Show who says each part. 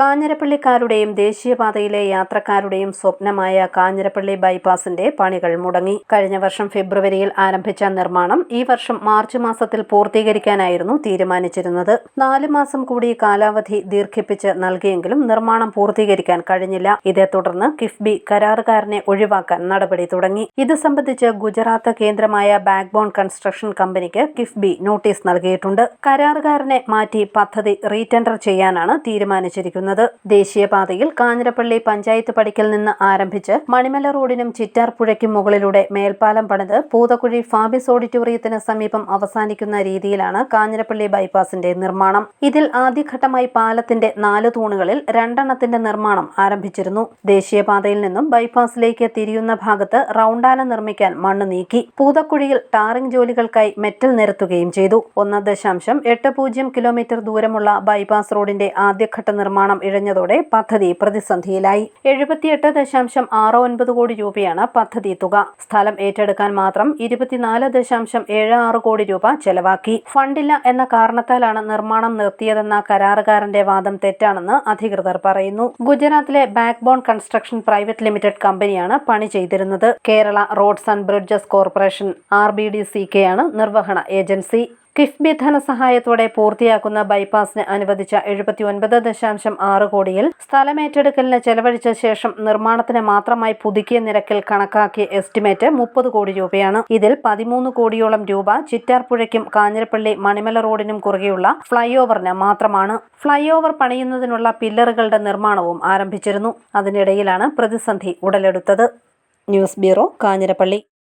Speaker 1: കാഞ്ഞിരപ്പള്ളിക്കാരുടെയും ദേശീയപാതയിലെ യാത്രക്കാരുടെയും സ്വപ്നമായ കാഞ്ഞിരപ്പള്ളി ബൈപ്പാസിന്റെ പണികൾ മുടങ്ങി. കഴിഞ്ഞ വർഷം ഫെബ്രുവരിയിൽ ആരംഭിച്ച നിർമ്മാണം ഈ വർഷം മാർച്ച് മാസത്തിൽ പൂർത്തീകരിക്കാനായിരുന്നു തീരുമാനിച്ചിരുന്നത്. നാല് മാസം കൂടി കാലാവധി ദീർഘിപ്പിച്ച് നൽകിയെങ്കിലും നിർമ്മാണം പൂർത്തീകരിക്കാൻ കഴിഞ്ഞില്ല. ഇതേ തുടർന്ന് കിഫ്ബി കരാറുകാരനെ ഒഴിവാക്കാൻ നടപടി തുടങ്ങി. ഇത് സംബന്ധിച്ച് ഗുജറാത്ത് കേന്ദ്രമായ ബാക്ക്ബോൺ കൺസ്ട്രക്ഷൻ കമ്പനിക്ക് കിഫ്ബി നോട്ടീസ് നൽകിയിട്ടുണ്ട്. കരാറുകാരനെ മാറ്റി പദ്ധതി റീടെൻഡർ ചെയ്യാനാണ് തീരുമാനിച്ചിരിക്കുന്നത്. ദേശീയപാതയിൽ കാഞ്ഞിരപ്പള്ളി പഞ്ചായത്ത് പടിക്കൽ നിന്ന് ആരംഭിച്ച് മണിമല റോഡിനും ചിറ്റാർപ്പുഴയ്ക്കും മുകളിലൂടെ മേൽപ്പാലം പണിത് പൂതക്കുഴി ഫാബിസ് ഓഡിറ്റോറിയത്തിന് സമീപം അവസാനിക്കുന്ന രീതിയിലാണ് കാഞ്ഞിരപ്പള്ളി ബൈപ്പാസിന്റെ നിർമ്മാണം. ഇതിൽ ആദ്യഘട്ടമായി പാലത്തിന്റെ നാല് തൂണുകളിൽ രണ്ടെണ്ണത്തിന്റെ നിർമ്മാണം ആരംഭിച്ചിരുന്നു. ദേശീയപാതയിൽ നിന്നും ബൈപ്പാസിലേക്ക് തിരിയുന്ന ഭാഗത്ത് റൗണ്ടാന നിർമ്മിക്കാൻ മണ്ണ് നീക്കി. പൂതക്കുഴിയിൽ ടാറിംഗ് ജോലികൾക്കായി മെറ്റൽ നിരത്തുകയും ചെയ്തു. ഒന്ന് ദശാംശം എട്ട് പൂജ്യം കിലോമീറ്റർ ദൂരമുള്ള ബൈപ്പാസ് റോഡിന്റെ ആദ്യഘട്ട നിർമ്മാണം ഇഴഞ്ഞതോടെ പദ്ധതി പ്രതിസന്ധിയിലായി. എഴുപത്തിയെട്ട് ദശാംശം ആറ് ഒൻപത് കോടി രൂപയാണ് പദ്ധതി തുക. സ്ഥലം ഏറ്റെടുക്കാൻ മാത്രം ഇരുപത്തിനാല് ദശാംശം ഏഴ് ആറ് കോടി രൂപ ചെലവാക്കി. ഫണ്ടില്ല എന്ന കാരണത്താലാണ് നിർമ്മാണം നിർത്തിയതെന്ന കരാറുകാരന്റെ വാദം തെറ്റാണെന്ന് അധികൃതർ പറയുന്നു. ഗുജറാത്തിലെ back bone construction private limited കമ്പനിയാണ് പണി ചെയ്തിരുന്നത്. Kerala roads and bridges corporation R B D C കെയാണ് നിർവഹണ ഏജൻസി. കിഫ്ബി ധനസഹായത്തോടെ പൂർത്തിയാക്കുന്ന ബൈപ്പാസിന് അനുവദിച്ച എഴുപത്തി ഒൻപത് ദശാംശം ആറ് കോടിയിൽ സ്ഥലമേറ്റെടുക്കലിന് ചെലവഴിച്ച ശേഷം നിർമ്മാണത്തിന് മാത്രമായി പുതുക്കിയ നിരക്കിൽ കണക്കാക്കിയ എസ്റ്റിമേറ്റ് മുപ്പത് കോടി രൂപയാണ്. ഇതിൽ പതിമൂന്ന് കോടിയോളം രൂപ ചിറ്റാർപ്പുഴയ്ക്കും കാഞ്ഞിരപ്പള്ളി മണിമല റോഡിനും കുറുകെയുള്ള ഫ്ലൈ ഓവറിന് മാത്രമാണ്. ഫ്ലൈ ഓവർ പണിയുന്നതിനുള്ള പില്ലറുകളുടെ നിർമ്മാണവും ആരംഭിച്ചിരുന്നു. അതിനിടയിലാണ് പ്രതിസന്ധി ഉടലെടുത്തത്. News bureau Kanjirappally.